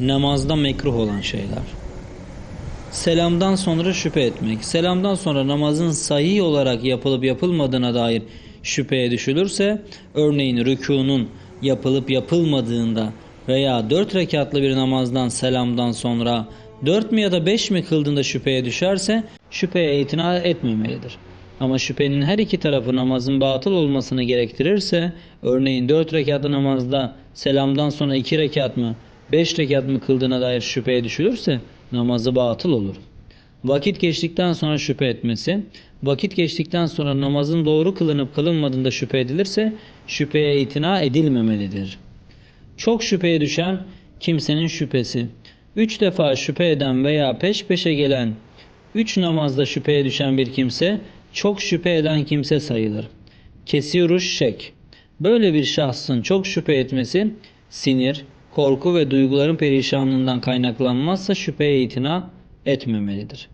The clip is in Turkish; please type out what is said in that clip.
namazda mekruh olan şeyler. Selamdan sonra şüphe etmek. Selamdan sonra namazın sahih olarak yapılıp yapılmadığına dair şüpheye düşülürse, örneğin rükunun yapılıp yapılmadığında veya dört rekatlı bir namazdan selamdan sonra dört mü ya da beş mi kıldığında şüpheye düşerse şüpheye itina etmemelidir. Ama şüphenin her iki tarafı namazın batıl olmasını gerektirirse, örneğin dört rekatlı namazda selamdan sonra iki rekat mı, beş rekat mı kıldığına dair şüpheye düşülürse namazı batıl olur. Vakit geçtikten sonra şüphe etmesi, vakit geçtikten sonra namazın doğru kılınıp kılınmadığında şüphe edilirse şüpheye itina edilmemelidir. Çok şüpheye düşen kimsenin şüphesi. Üç defa şüphe eden veya peş peşe gelen üç namazda şüpheye düşen bir kimse çok şüphe eden kimse sayılır. Kesiruş şek. Böyle bir şahsın çok şüphe etmesi sinir, korku ve duyguların perişanlığından kaynaklanmazsa şüpheye itina etmemelidir.